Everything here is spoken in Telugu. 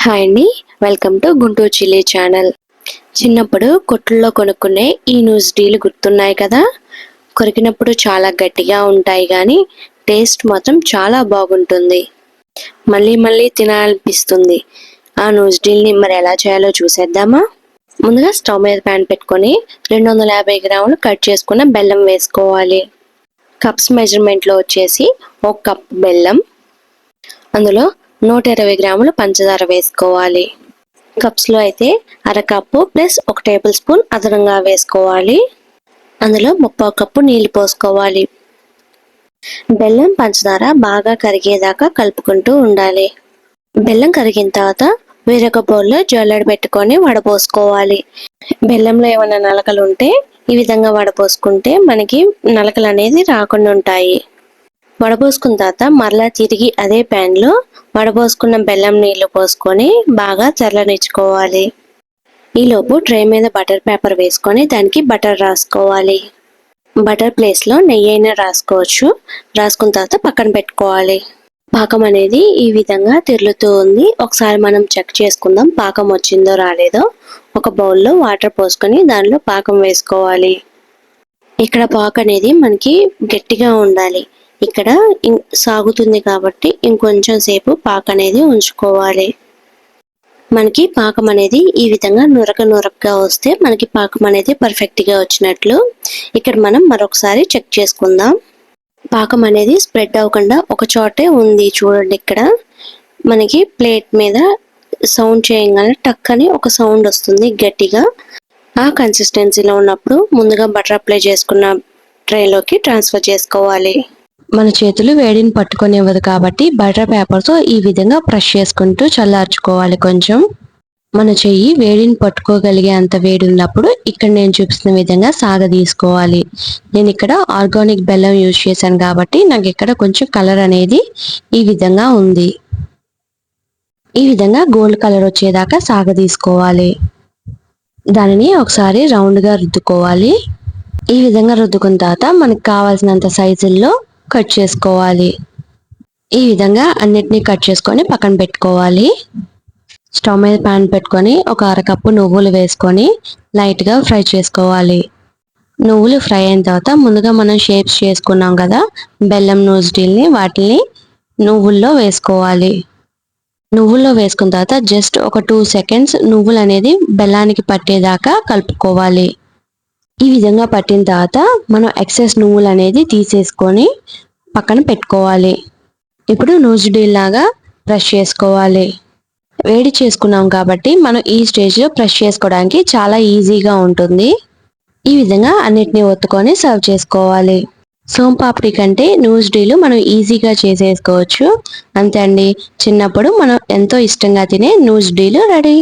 హాయ్ అండి. Welcome to Guntur chilli channel. చిన్నప్పుడు కొట్టుల్లో కొనుక్కునే ఈ న్యూస్ డీలు గుర్తున్నాయి కదా? కొరికినప్పుడు చాలా గట్టిగా ఉంటాయి కానీ టేస్ట్ మాత్రం చాలా బాగుంటుంది. మళ్ళీ మళ్ళీ తినాలనిపిస్తుంది. ఆ న్యూస్ డీల్ని మరి ఎలా చేయాలో చూసేద్దామా? ముందుగా స్టవ్ మీద ప్యాన్ పెట్టుకొని రెండు వందల యాభై గ్రాములు కట్ చేసుకున్న బెల్లం వేసుకోవాలి. కప్స్ మెజర్మెంట్లో వచ్చేసి ఒక కప్ బెల్లం అందులో నూట ఇరవై గ్రాములు పంచదార వేసుకోవాలి. కప్స్లో అయితే అరకప్పు ప్లస్ ఒక టేబుల్ స్పూన్ అదనంగా వేసుకోవాలి. అందులో ముప్పావు కప్పు నీళ్ళు పోసుకోవాలి. బెల్లం పంచదార బాగా కరిగేదాకా కలుపుకుంటూ ఉండాలి. బెల్లం కరిగిన తర్వాత వేరొక బౌల్లో జల్లెడ పెట్టుకొని వడపోసుకోవాలి. బెల్లంలో ఏమైనా నలకలు ఉంటే ఈ విధంగా వడపోసుకుంటే మనకి నలకలు అనేది రాకుండా ఉంటాయి. వడబోసుకున్న తర్వాత మరలా తిరిగి అదే ప్యాన్లో వడబోసుకున్న బెల్లం నీళ్ళు పోసుకొని బాగా చల్లనిచ్చుకోవాలి ఈలోపు ట్రే మీద బటర్ పేపర్ వేసుకొని దానికి బటర్ రాసుకోవాలి. బటర్ ప్లేస్లో నెయ్యి అయినా రాసుకోవచ్చు. రాసుకున్న తర్వాత పక్కన పెట్టుకోవాలి. పాకం అనేది ఈ విధంగా తిరులుతూ ఉంది. ఒకసారి మనం చెక్ చేసుకుందాం పాకం వచ్చిందో రాలేదో. ఒక బౌల్లో వాటర్ పోసుకొని దానిలో పాకం వేసుకోవాలి. ఇక్కడ పాక అనేది మనకి గట్టిగా ఉండాలి. ఇక్కడ సాగుతుంది కాబట్టి ఇంకొంచెం సేపు పాక అనేది ఉంచుకోవాలి. మనకి పాకం అనేది ఈ విధంగా నురక నురకగా వస్తే మనకి పాకం అనేది పర్ఫెక్ట్గా వచ్చినట్లు ఇక్కడ మనం మరొకసారి చెక్ చేసుకుందాం. పాకం అనేది స్ప్రెడ్ అవ్వకుండా ఒక చోటే ఉంది చూడండి ఇక్కడ. మనకి ప్లేట్ మీద సౌండ్ చేయగానే టక్ అని ఒక సౌండ్ వస్తుంది గట్టిగా. ఆ కన్సిస్టెన్సీలో ఉన్నప్పుడు ముందుగా బటర్ అప్లై చేసుకున్న ట్రైలోకి ట్రాన్స్ఫర్ చేసుకోవాలి. మన చేతులు వేడిని పట్టుకొనివ్వదు కాబట్టి బటర్ పేపర్తో ఈ విధంగా బ్రష్ చేసుకుంటూ చల్లార్చుకోవాలి కొంచెం. మన చెయ్యి వేడిని పట్టుకోగలిగే అంత వేడి ఉన్నప్పుడు ఇక్కడ నేను చూపిస్తున్న విధంగా సాగ తీసుకోవాలి. నేను ఇక్కడ ఆర్గానిక్ బెల్లం యూజ్ చేశాను కాబట్టి నాకు ఇక్కడ కొంచెం కలర్ అనేది ఈ విధంగా ఉంది. ఈ విధంగా గోల్డ్ కలర్ వచ్చేదాకా సాగ తీసుకోవాలి. దానిని ఒకసారి రౌండ్గా రుద్దుకోవాలి. ఈ విధంగా రుద్దుకున్న తర్వాత మనకు కావాల్సినంత సైజుల్లో కట్ చేసుకోవాలి. ఈ విధంగా అన్నిటినీ కట్ చేసుకొని పక్కన పెట్టుకోవాలి. స్టవ్ మీద ప్యాన్ పెట్టుకొని ఒక అరకప్పు నువ్వులు వేసుకొని లైట్గా ఫ్రై చేసుకోవాలి. నువ్వులు ఫ్రై అయిన తర్వాత ముందుగా మనం షేప్స్ చేసుకున్నాం కదా బెల్లం నూజిటీల్ని వాటిని నువ్వుల్లో వేసుకోవాలి. నువ్వుల్లో వేసుకున్న తర్వాత జస్ట్ ఒక టూ సెకండ్స్ నువ్వులు అనేది బెల్లానికి పట్టేదాకా కలుపుకోవాలి. ఈ విధంగా పట్టిన తర్వాత మనం ఎక్సెస్ నువ్వులు అనేది తీసేసుకొని పక్కన పెట్టుకోవాలి. ఇప్పుడు నూజిడీల్ లాగా బ్రష్ చేసుకోవాలి. వేడి చేసుకున్నాం కాబట్టి మనం ఈ స్టేజ్లో బ్రష్ చేసుకోవడానికి చాలా ఈజీగా ఉంటుంది. ఈ విధంగా అన్నిటిని ఒత్తుకొని సర్వ్ చేసుకోవాలి. సోంపాపిడి కంటే నూజిడీలు మనం ఈజీగా చేసేసుకోవచ్చు. అంతే అండి. చిన్నప్పుడు మనం ఎంతో ఇష్టంగా తినే నూజిడీలు రెడీ.